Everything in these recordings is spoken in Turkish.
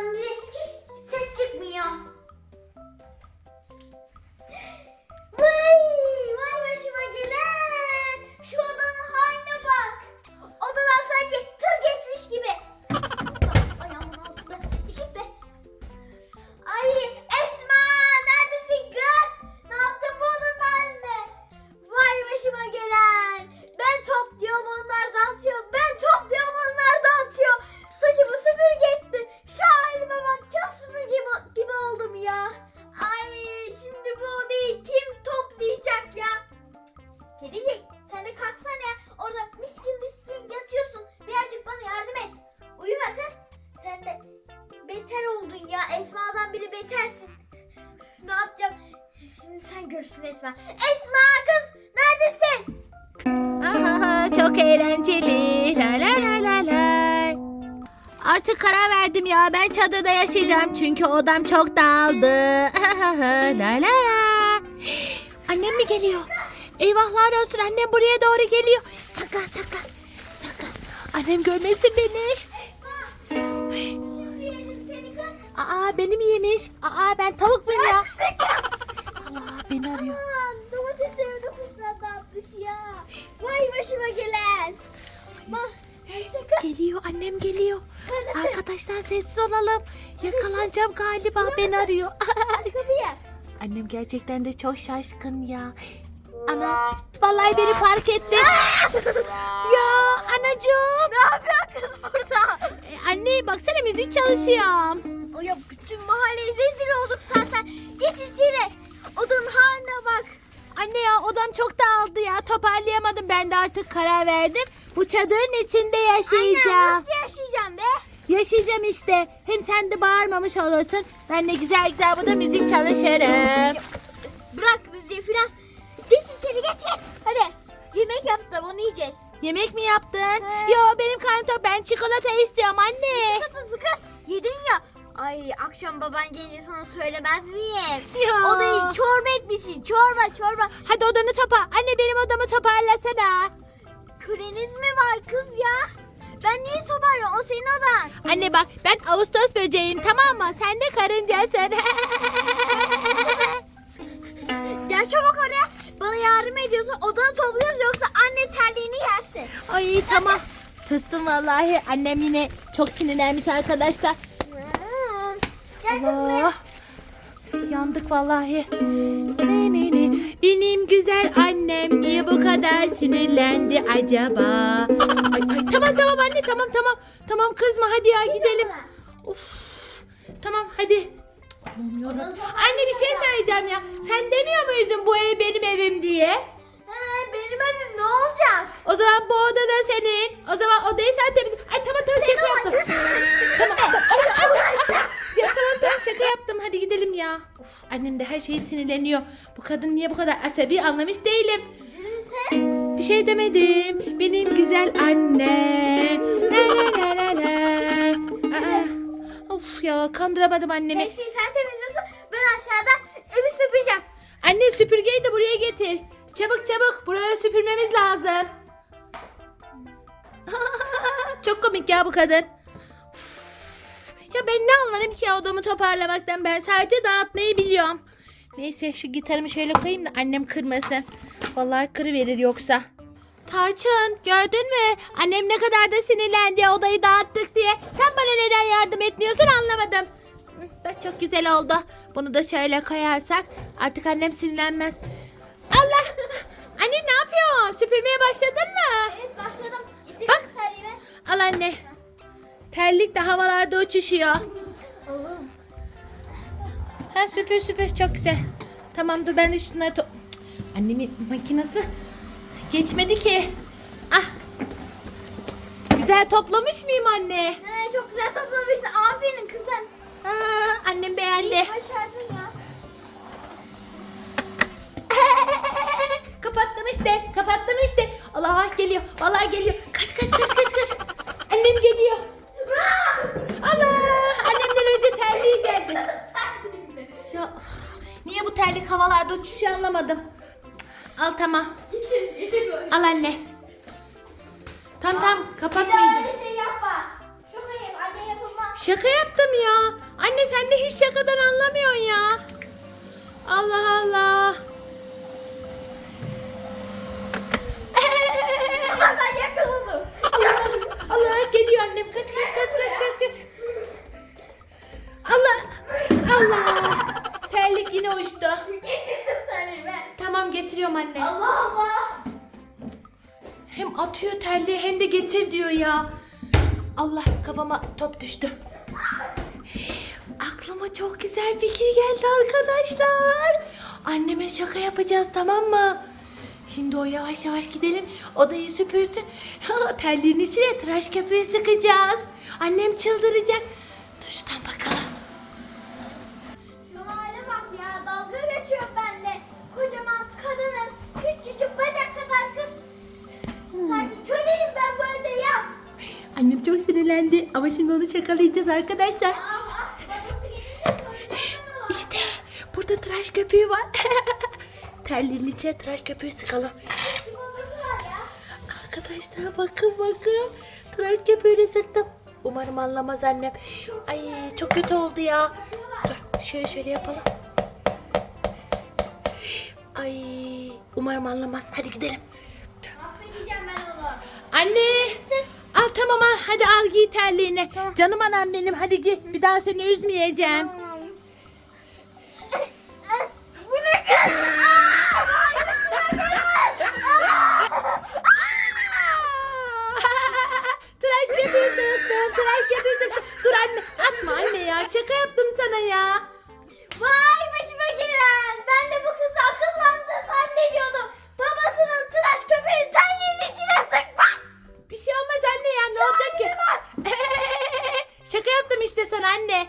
Sanki Esma. Esma kız neredesin? Aha, çok eğlenceli. La la la la la. Artık karar verdim ya. Ben çadırda yaşayacağım. Çünkü odam çok dağıldı. la la la. Annem mi geliyor? Eyvahlar olsun. Annem buraya doğru geliyor. Saklan saklan. Saklan. Annem görmesin beni. Aa beni mi yemiş? Aa ben tavuk muyum ya? Allah beni arıyor. Aman domates evde kuşlar dağıtmış ya. Vay başıma gelen. Kız. Geliyor annem geliyor. Neredesin? Arkadaşlar sessiz olalım. Yakalanacağım galiba beni arıyor. Aç kapıyı. Annem gerçekten de çok şaşkın ya. Ana vallahi beni fark etti. ya anacığım. Ne yapıyorsun kız burada? E, anne baksana müzik çalışıyor. Ya bütün mahalleye rezil olduk zaten. Geç içeri. Odanın haline bak. Anne ya odam çok dağıldı ya toparlayamadım ben de artık karar verdim. Bu çadırın içinde yaşayacağım. nasıl yaşayacağım be? Yaşayacağım işte. Hem sen de bağırmamış olursun. Ben de güzel güzel burada müzik çalışırım. Bırak müziği filan. Geç içeri geç geç. Hadi. Yemek yaptım onu yiyeceğiz. Yemek mi yaptın? He. Yo benim karnım tok. Ben çikolata istiyorum anne. Çikolatası kız. Yedin ya. Ay akşam baban gelince sana söylemez miyim? Ya. Odayı çorba etmişsin. Çorba çorba. Hadi odanı topa. Anne benim odamı toparlasana. Köleniz mi var kız ya? Ben niye toparlıyorum? O senin odan. Anne bak ben Ağustos böceğim tamam mı? Sen de karıncasın. Gel çabuk oraya. Bana yardım ediyorsun. Odanı topluyoruz yoksa anne terliğini yersin. Ay tamam. Tıstım vallahi. Annem yine çok sinirlenmiş arkadaşlar. Hmm. Gel kız buraya. Allah. Yandık vallahi. Ne, ne, ne. Benim güzel annem niye bu kadar sinirlendi acaba? Ay, ay, tamam tamam anne tamam tamam. Tamam kızma hadi ya gidelim. Of. Tamam hadi. Anne bir şey söyleyeceğim ya. Sen demiyor muydun bu ev benim evim diye? He, benim evim ne olacak? O zaman bu oda da senin. O zaman odayı sen temizle. Ay tamam tamam şaka yaptım. tamam tamam. Ya tamam tamam şaka yaptım. Hadi gidelim ya. Of, annem de her şeye sinirleniyor. Bu kadın niye bu kadar asabi anlamış değilim. Bir şey demedim. Benim güzel annem. La la la la la. Aa, of ya kandıramadım annemi. Hepsini sen temizliyorsun. Ben aşağıda evi süpüreceğim. Anne süpürgeyi de buraya getir. Çabuk çabuk buraya süpürmemiz lazım. Çok komik ya bu kadın. Ya ben ne anlarım ki odamı toparlamaktan ben sadece dağıtmayı biliyorum. Neyse şu gitarımı şöyle koyayım da annem kırmasın. Vallahi kırıverir yoksa. Tarçın gördün mü? Annem ne kadar da sinirlendi odayı dağıttık diye. Sen bana neden yardım etmiyorsun anlamadım. Bak çok güzel oldu. Bunu da şöyle koyarsak artık annem sinirlenmez. Allah! Anne ne yapıyorsun? Süpürmeye başladın mı? Evet başladım. Getir Bak. Al anne. Terlik de havalarda uçuşuyor. Ha süpür süpür çok güzel. Tamam dur ben de şunları to... Annemin makinesi geçmedi ki. Ah. Güzel toplamış mıyım anne? He, Al tamam. Al anne. Tamam tamam Bir daha kapatmayacağım. öyle şey yapma. Çok ayıp. Anne yapılmaz. Şaka yaptım ya. Anne sen de hiç şakadan anlamıyorsun ya. Allah Allah. ben yakaladım. Allah, Allah geliyor annem. Kaç kaç kaç kaç kaç kaç. Tamam getiriyorum anne. Allah Allah. Hem atıyor terliği hem de getir diyor ya. Allah kafama top düştü. Aklıma çok güzel fikir geldi arkadaşlar. Anneme şaka yapacağız tamam mı? Şimdi o yavaş yavaş gidelim odayı süpürsün. Terliğin içine tıraş köpüğü sıkacağız. Annem çıldıracak. Dur şuradan bakalım. Annem çok sinirlendi ama şimdi onu şakalayacağız arkadaşlar. İşte burada tıraş köpüğü var. Terliğin içine tıraş köpüğü sıkalım. Arkadaşlar bakın bakın. Tıraş köpüğüyle sıktım. Umarım anlamaz annem. Ay çok kötü oldu ya. Dur şöyle şöyle yapalım. Ay umarım anlamaz. Hadi gidelim. Affedeceğim ben onu. Anne. Al tamam al. Hadi al giy terliğini. Canım anam benim. Hadi giy. Bir daha seni üzmeyeceğim. Bu ne kız? tıraş sıktım. Tıraş sıktım. Dur anne. Atma anne ya. Şaka yaptım sana ya. Sana anne.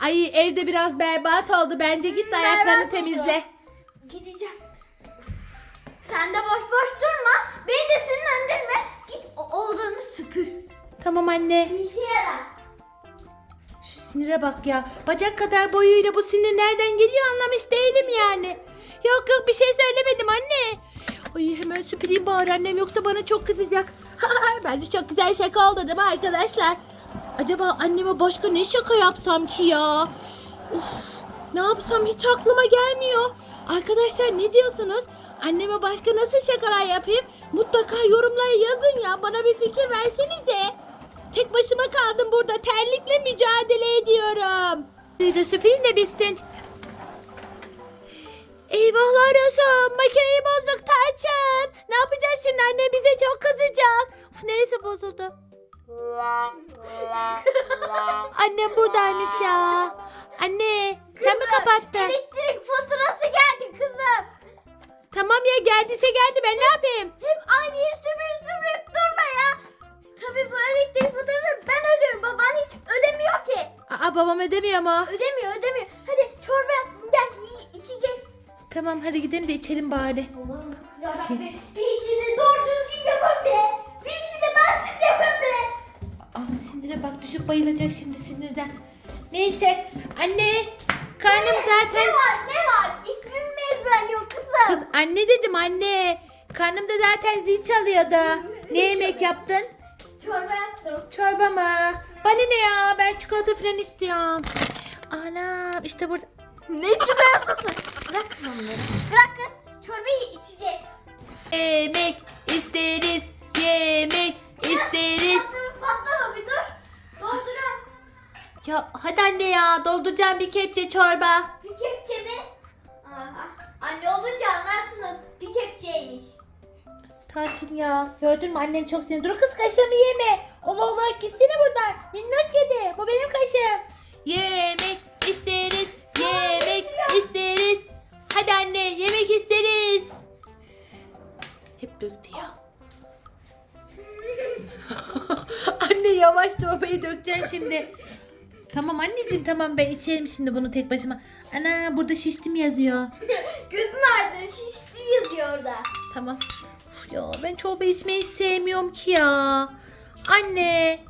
Ay evde biraz berbat oldu. Bence git de ayaklarını Berbat oldu. temizle. Gideceğim. Sen de boş boş durma. Beni de sinirlendirme. Git o odanı süpür. Tamam anne. Bir işe yarar. Şu sinire bak ya. Bacak kadar boyuyla bu sinir nereden geliyor anlamış değilim yani. Yok yok bir şey söylemedim anne. Ay hemen süpüreyim bari annem yoksa bana çok kızacak. Bence çok güzel şaka oldu değil mi arkadaşlar? Acaba anneme başka ne şaka yapsam ki ya? Uf, ne yapsam hiç aklıma gelmiyor. Arkadaşlar ne diyorsunuz? Anneme başka nasıl şakalar yapayım? Mutlaka yorumlara yazın ya. Bana bir fikir versenize. Tek başıma kaldım burada. Terlikle mücadele ediyorum. Bir de süpüreyim de bitsin. Eyvahlar olsun. Makineyi bozduk Tarçın. Ne yapacağız şimdi? Anne bize çok kızacak. Uf neresi bozuldu? Annem buradaymış ya. Anne sen mi kapattın? Elektrik faturası geldi kızım. Tamam ya geldiyse geldi ben ne yapayım? Hep aynı yeri süpürüp süpürüp durma ya. Tabii bu elektrik faturasını ben ödüyorum. Baban hiç ödemiyor ki. Aa babam ödemiyor mu? Ödemiyor ödemiyor. Hadi çorba yaptım gel y- içeceğiz. Tamam hadi gidelim de içelim bari. Allah'ım yarabbim. Bir işi de doğru düzgün yapın be. Bir işi de bensiz yapın be. Aa sinire bak düşüp bayılacak şimdi sinirden. Neyse anne karnım zaten... Ne var ne var? İsmimi mi ezberliyor Kız kızım? anne dedim anne. Karnımda zaten zil çalıyordu. Ne yemek yaptın? Çorba yaptım. Çorba mı? Bana ne ya? Ben çikolata falan istiyorum. Anam işte burada. Ne çikolatası? Bırak kız onları. Bırak kız. Çorbayı içeceğiz. Yemek isteriz. Yemek isteriz. Patlama patlama bir dur. Dolduram. Ya hadi anne ya dolduracağım bir kepçe çorba. Bir kepçe mi? Aha. Anne olunca anlarsınız. Bir kepçeymiş. Tarçın ya gördün mü annem çok sinirli. Dur kız kaşığımı yeme. Allah Allah gitsene buradan. Minnoş kedi bu benim kaşığım. Yemek isteriz. Yemek isteriz. Hadi anne yemek isteriz. Hep döktü ya. Yavaş çorbayı dökeceksin şimdi. Tamam anneciğim tamam ben içerim şimdi bunu tek başıma. Ana burada şiştim yazıyor. Gözün aydın şiştim yazıyor orada. Tamam. Ya ben çorba içmeyi sevmiyorum ki ya. Anne.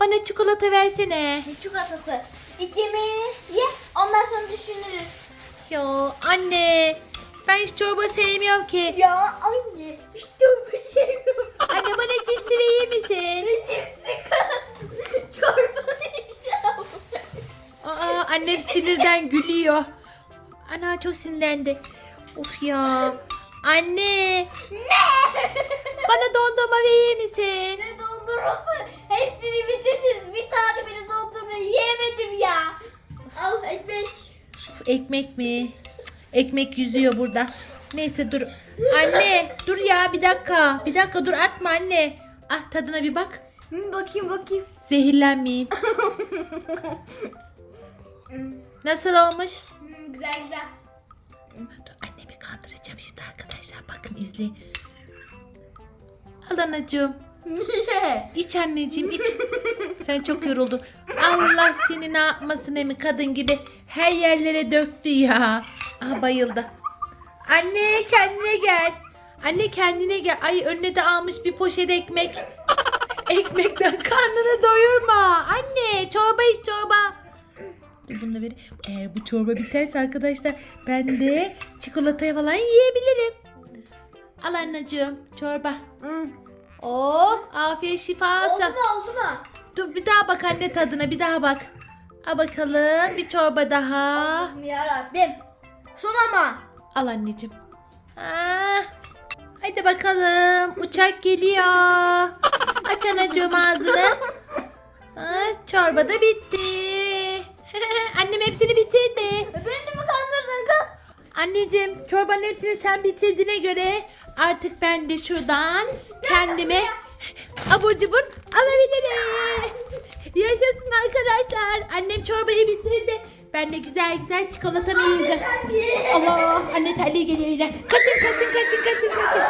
Bana çikolata versene. Ne çikolatası? İlk yemeğini ye ondan sonra düşünürüz. Ya anne. Ben hiç çorba sevmiyorum ki. Ya anne hiç çorba sevmiyorum. Anne bana cipsi verir misin? Ne cipsi kız? Çorba ne ya? Annem sinirden gülüyor. Ana çok sinirlendi. Of ya. Anne. Ne? Bana dondurma verir misin? ne dondurması? Hepsini bitirsiniz. Bir tane bile dondurma yiyemedim ya. Al ekmek. Of, ekmek mi? Cık, Ekmek yüzüyor burada. Neyse dur. Anne dur ya bir dakika. Bir dakika dur atma anne. Ah tadına bir bak. Hı, bakayım bakayım. Zehirlenmeyeyim. Nasıl olmuş? Hı, güzel güzel. Dur annemi kandıracağım şimdi arkadaşlar. Bakın izleyin. Al anacığım. Niye? İç anneciğim iç. Sen çok yoruldun. Allah seni ne yapmasın emi kadın gibi her yerlere döktü ya. Ah bayıldı. Anne kendine gel. Anne kendine gel. Ay önüne de almış bir poşet ekmek. Ekmekten karnını doyurma. Anne çorba iç çorba. Dur bunu da vereyim. Eğer bu çorba biterse arkadaşlar ben de çikolataya falan yiyebilirim. Al anneciğim çorba. Hı. Oh afiyet şifa Oldu olsun. mu oldu mu? Dur bir daha bak anne tadına bir daha bak. Al bakalım bir çorba daha. Allah'ım yarabbim. Son ama. Al anneciğim. Ah. Hadi bakalım uçak geliyor. Aç anacığım ağzını. Ah, çorba da bitti. Annem hepsini bitirdi. Beni mi kandırdın kız? Anneciğim çorbanın hepsini sen bitirdiğine göre artık ben de şuradan kendime abur cubur alabilirim. Yaşasın arkadaşlar. Annem çorbayı bitirdi. Ben de güzel güzel çikolatamı yiyeceğim. Allah anne terliği geliyor yine. Kaçın kaçın kaçın kaçın kaçın.